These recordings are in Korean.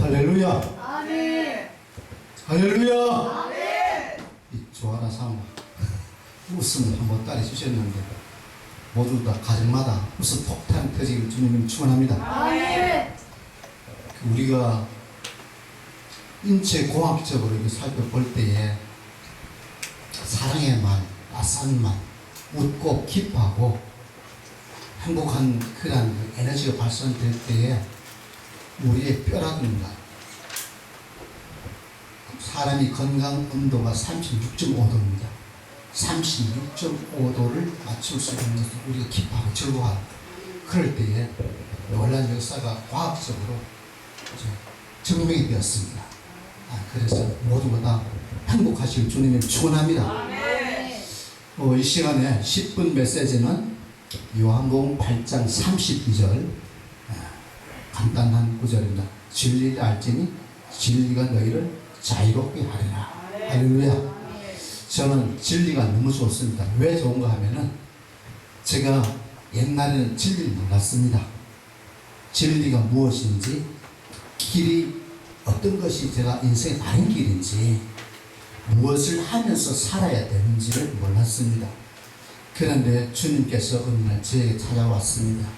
할렐루야. 아멘. 할렐루야. 아멘. 이 조아라 사마 웃음을 한번 따라 주셨는데 모두 다 가정마다 웃음 폭탄 터지길 주님님 축원합니다. 아멘. 그 우리가 인체 공학적으로 살펴볼 때에 사랑의 말, 따스한 말, 웃고 기뻐하고 행복한 그런 에너지가 발산될 때에 우리의 뼈라든가 사람이 건강 온도가 36.5도입니다. 36.5도를 맞출 수 있는 것을 우리가 기뻐하고 즐거워하고 그럴 때에 놀란 역사가 과학적으로 증명이 되었습니다. 아, 그래서 모두가 다 행복하실 주님을 축원합니다. 어, 이 시간에 10분 메시지는 요한복음 8장 32절 아, 간단한 구절입니다. 진리를 알지니 진리가 너희를 자유롭게 하리라. 할렐루야. 저는 진리가 너무 좋습니다. 왜 좋은가 하면은 제가 옛날에는 진리를 몰랐습니다. 진리가 무엇인지 길이 어떤 것이 제가 인생의 다른 길인지 무엇을 하면서 살아야 되는지를 몰랐습니다. 그런데 주님께서 어느 날 저에게 찾아왔습니다.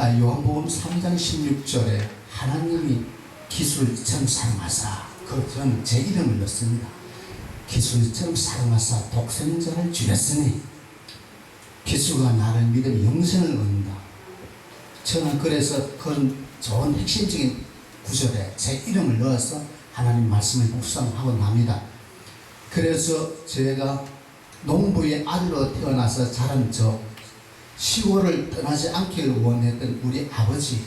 아, 요한복음 3장 16절에 하나님이 기술처럼 사랑하사 그것은 제 이름을 넣습니다. 기술처럼 사랑하사 독생자를 주렸으니 기수가 나를 믿으면 영생을 얻는다. 저는 그래서 그런 좋은 핵심적인 구절에 제 이름을 넣어서 하나님 말씀을 묵상하고 납니다. 그래서 제가 농부의 아들로 태어나서 자란 저 시골을 떠나지 않기를 원했던 우리 아버지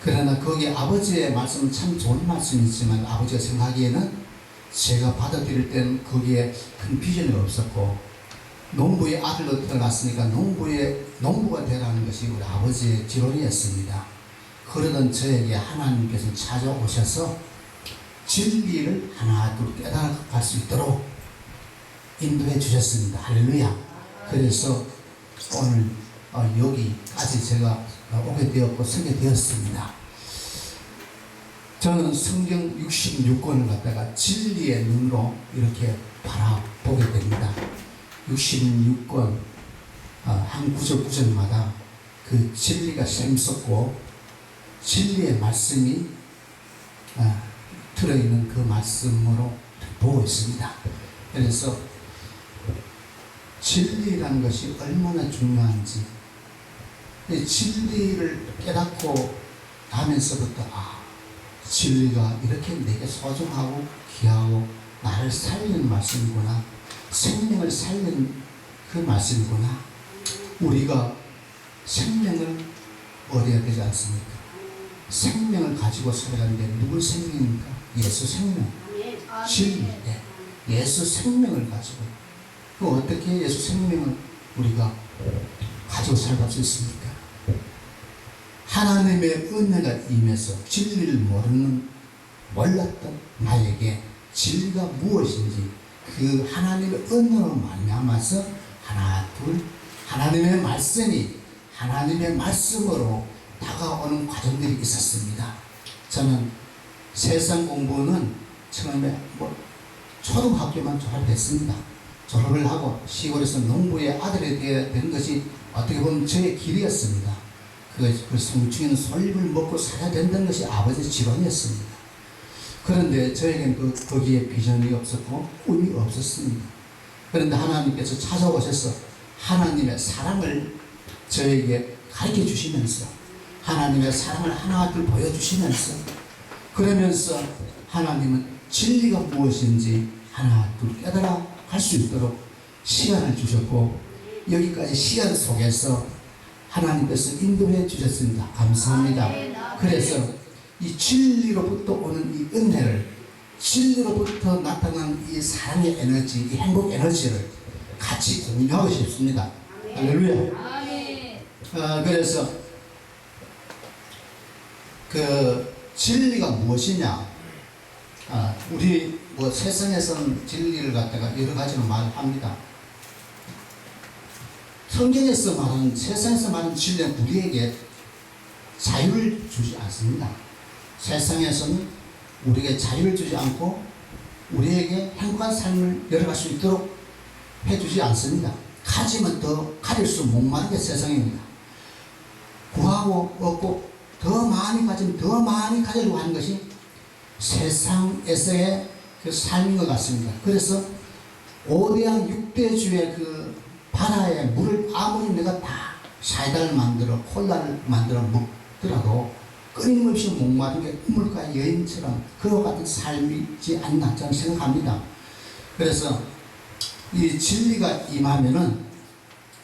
그러나 거기 아버지의 말씀은 참 좋은 말씀이지만 아버지가 생각하기에는 제가 받아들일 때는 거기에 큰 비전이 없었고 농부의 아들로 태어났으니까 농부의 농부가 되라는 것이 우리 아버지의 지론이었습니다. 그러던 저에게 하나님께서 찾아오셔서 진리를 하나 둘 깨달아갈 수 있도록 인도해 주셨습니다. 할렐루야. 그래서 오늘 어, 여기까지 제가 어, 오게 되었고 서게 되었습니다. 저는 성경 66권을 갖다가 진리의 눈으로 이렇게 바라보게 됩니다. 66권 어, 한 구절 구절마다 그 진리가 샘솟고 진리의 말씀이 어, 들어있는 그 말씀으로 보고 있습니다. 그래서 진리라는 것이 얼마나 중요한지 이 진리를 깨닫고 나면서부터 아 진리가 이렇게 내게 소중하고 귀하고 나를 살리는 말씀이구나 생명을 살리는 그 말씀이구나 우리가 생명을 얻어야 되지 않습니까? 생명을 가지고 살아가는데 누구 생명입니까? 예수 생명 진리 예. 예수 생명을 가지고 그 어떻게 예수 생명을 우리가 가지고 살아갈 수 있습니까? 하나님의 은혜가 임해서 진리를 모르는 몰랐던 나에게 진리가 무엇인지 그 하나님의 은혜로 말미암아서 하나 둘 하나님의 말씀이 하나님의 말씀으로 다가오는 과정들이 있었습니다. 저는 세상 공부는 처음에 뭐 초등학교만 졸업했습니다. 졸업을 하고 시골에서 농부의 아들이 되는 것이 어떻게 보면 저의 길이었습니다. 그, 그 성충인 솔잎을 먹고 살아야 된다는 것이 아버지의 지론이었습니다. 그런데 저에게는 그, 거기에 비전이 없었고 꿈이 없었습니다. 그런데 하나님께서 찾아오셔서 하나님의 사랑을 저에게 가르쳐 주시면서 하나님의 사랑을 하나둘 보여주시면서 그러면서 하나님은 진리가 무엇인지 하나 둘 깨달아 갈수 있도록 시간을 주셨고 여기까지 시간 속에서 하나님께서 인도해 주셨습니다. 감사합니다. 그래서 이 진리로부터 오는 이 은혜를 진리로부터 나타난 이 사랑의 에너지, 이 행복 에너지를 같이 공유하고 싶습니다. 할렐루야. 어, 그래서 그 진리가 무엇이냐? 아, 우리 뭐 세상에서는 진리를 갖다가 여러 가지로 말합니다. 성경에서 말하는 세상에서 말하는 진리는 우리에게 자유를 주지 않습니다. 세상에서는 우리에게 자유를 주지 않고 우리에게 행복한 삶을 열어갈 수 있도록 해주지 않습니다. 가지면 더 가질 수 목마르게 세상입니다. 구하고 얻고 더 많이 가지면 더 많이 가지려고 하는 것이 세상에서의 그 삶인 것 같습니다. 그래서 오대양 육대주의 그 바다의 물을 아무리 내가 다 사이다를 만들어 콜라를 만들어 먹더라도 끊임없이 목마른 게 우물가 여인처럼 그와 같은 삶이지 않나 저는 생각합니다. 그래서 이 진리가 임하면은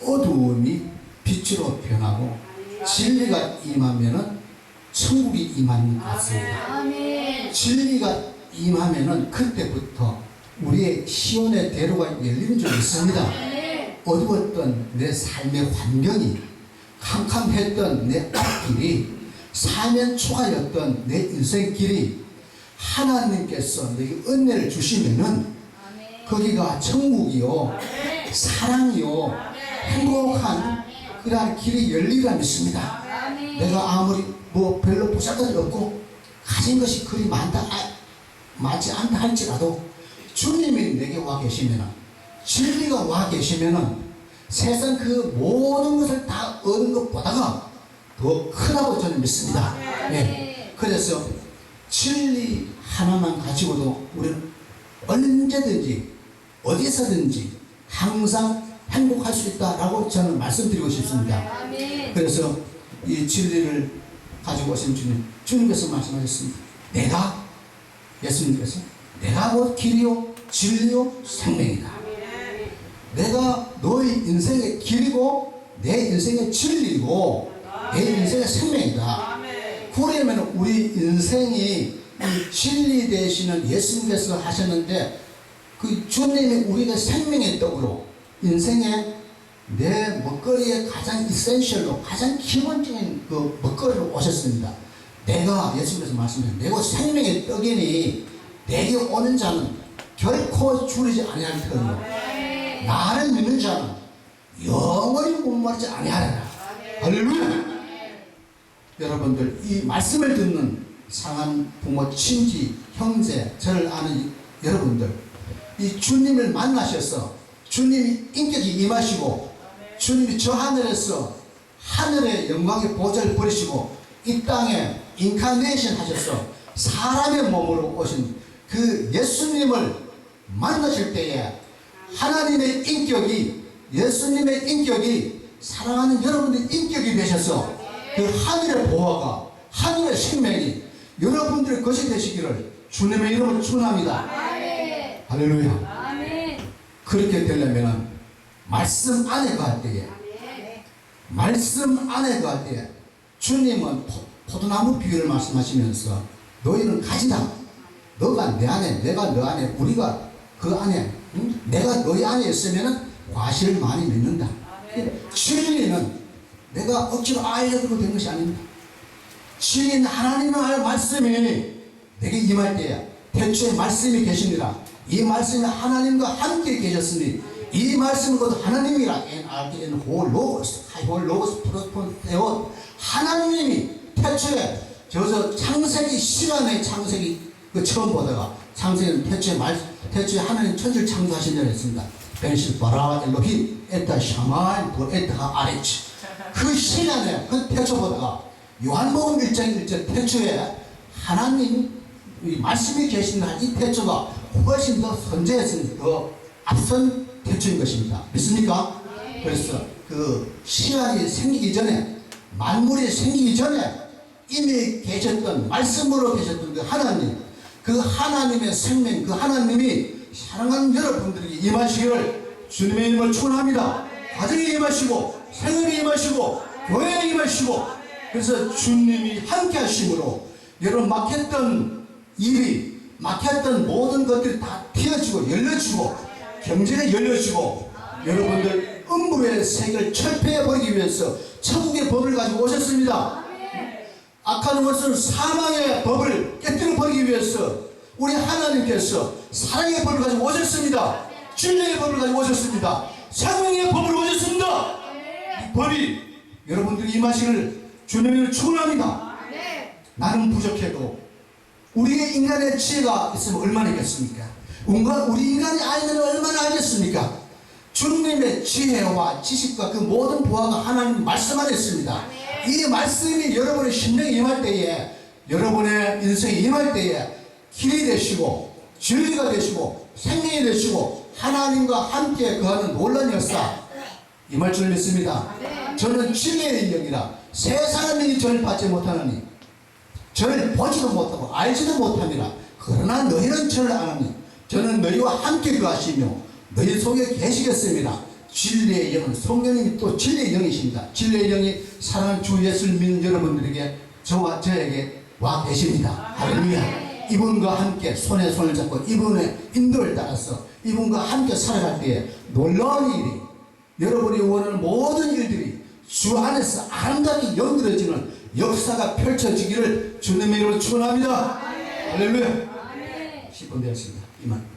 어두움이 빛으로 변하고 진리가 임하면은 천국이 임하는 것 같습니다. 진리가 임하면은 그때부터 우리의 시온의 대로가 열리는 줄 믿습니다. 어두웠던 내 삶의 환경이 캄캄했던 내 앞길이 사면 초가였던 내 인생 길이 하나님께서 내게 은혜를 주시면은. 거기가 천국이요 사랑이요 행복한 그러한 길이 열리라 믿습니다. 아멘. 내가 아무리 뭐 별로 부자들이 없고 가진 것이 그리 많다 아, 많지 않다 할지라도 주님이 내게 와 계시면 진리가 와 계시면 세상 그 모든 것을 다 얻은 것보다가 더 크다고 저는 믿습니다. 예. 그래서 진리 하나만 가지고도 우리는 언제든지 어디서든지 항상 행복할 수 있다라고 저는 말씀드리고 싶습니다. 그래서 이 진리를 가지고 오신 주님, 주님께서 말씀하셨습니다. 내가, 예수님께서, 내가 곧 길이요, 진리요, 생명이다. 내가 너의 인생의 길이고, 내 인생의 진리고, 내 인생의 생명이다. 그러면 우리 인생이 이 진리 되시는 예수님께서 하셨는데, 그 주님이 우리가 생명의 떡으로 인생의 내 먹거리의 가장 이센셜로 가장 기본적인 그 먹거리로 오셨습니다. 내가 예수님께서 말씀하신 내가 생명의 떡이니 내게 오는 자는 결코 줄이지 아니할 터이요. 나를 믿는 자는 영원히 목마르지 아니하리라. 할렐루야. 여러분들 이 말씀을 듣는 상한 부모, 친지, 형제, 저를 아는 여러분들 이 주님을 만나셔서 주님이 인격이 임하시고 주님이 저 하늘에서 하늘의 영광의 보좌를 버리시고 이 땅에 인카네이션 하셔서 사람의 몸으로 오신 그 예수님을 만나실 때에 하나님의 인격이 예수님의 인격이 사랑하는 여러분의 인격이 되셔서 그 하늘의 보화가 하늘의 생명이 여러분들의 것이 되시기를 주님의 이름으로 축원합니다. 아멘. 할렐루야. 아멘. 그렇게 되려면 말씀 안에 갈 때에 말씀 안에 갈 때에 주님은 포, 포도나무 비유를 말씀하시면서 너희는 가지다. 너가 내 안에 내가 너 안에 우리가 그 안에 응? 내가 너희 안에 있으면 과실을 많이 맺는다. 진리는 내가 억지로 알려주고 된 것이 아닙니다. 진리는 하나님의 말씀이 내게 임할 때에 대초에 말씀이 계시니라. 이 말씀이 하나님과 함께 계셨으니 이 말씀은 곧 하나님이라 NRTN 홀 로고스 하이홀 로고스 프로폰 테오 하나님이 태초에 저저 창세기 시간의 창세기 그 처음 보다가 창세기는 태초에 말 태초에 하나님 천지를 창조하신 줄 했습니다. 벤시 바라 엘로히 에타 샤마인 부 에타 아레치 그 시간에 그 태초 보다가 요한복음 1장 1절 태초에 하나님 이 말씀이 계신 한이 태초가 훨씬 더 선제했으니 더 앞선 태초인 것입니다. 믿습니까? 그래서 그 시간이 생기기 전에 만물이 생기기 전에 이미 계셨던 말씀으로 계셨던 그 하나님 그 하나님의 생명 그 하나님이 사랑하는 여러분들에게 임하시기를 주님의 이름을 축원합니다. 가정에 임하시고 생활에 임하시고 교회에 임하시고 그래서 주님이 함께 하심으로 여러분 막혔던 일이 막혔던 모든 것들이 다 튀어지고 열려지고 경제가 열려지고 여러분들 음부의 세계를 철폐해버리기 위해서 천국의 법을 가지고 오셨습니다. 악한 것은 사망의 법을 깨뜨려 버리기 위해서 우리 하나님께서 사랑의 법을 가지고 오셨습니다. 진리의 법을 가지고 오셨습니다. 생명의 법을 오셨습니다. 이 법이 여러분들이 임하시기를 주님을 축원합니다. 나는 부족해도 우리의 인간의 지혜가 있으면 얼마나 있겠습니까? 우리 인간의 아이들은 얼마나 알겠습니까? 주님의 지혜와 지식과 그 모든 보화가 하나님 말씀 안에 있습니다. 이 말씀이 여러분의 심령에 임할 때에 여러분의 인생에 임할 때에 길이 되시고 진리가 되시고 생명이 되시고 하나님과 함께 거하는 놀라운 역사 임할 줄 믿습니다. 저는 진리의 영이라 세상의 영이 저를 받지 못하느니 저를 보지도 못하고 알지도 못합니다. 그러나 너희는 저를 아느니 저는 너희와 함께 거하시며 너희 속에 계시겠습니다. 진리의 영은 성령님이 또 진리의 영이십니다. 진리의 영이 사랑하는 주 예수를 믿는 여러분들에게 저와 저에게 와 계십니다. 할렐루야. 이분과 함께 손에 손을 잡고 이분의 인도를 따라서 이분과 함께 살아갈 때에 놀라운 일이 여러분이 원하는 모든 일들이 주 안에서 아름답게 연결해지는 역사가 펼쳐지기를 주님의 이름으로 축원합니다. 할렐루야. 10분 되었습니다. 이만.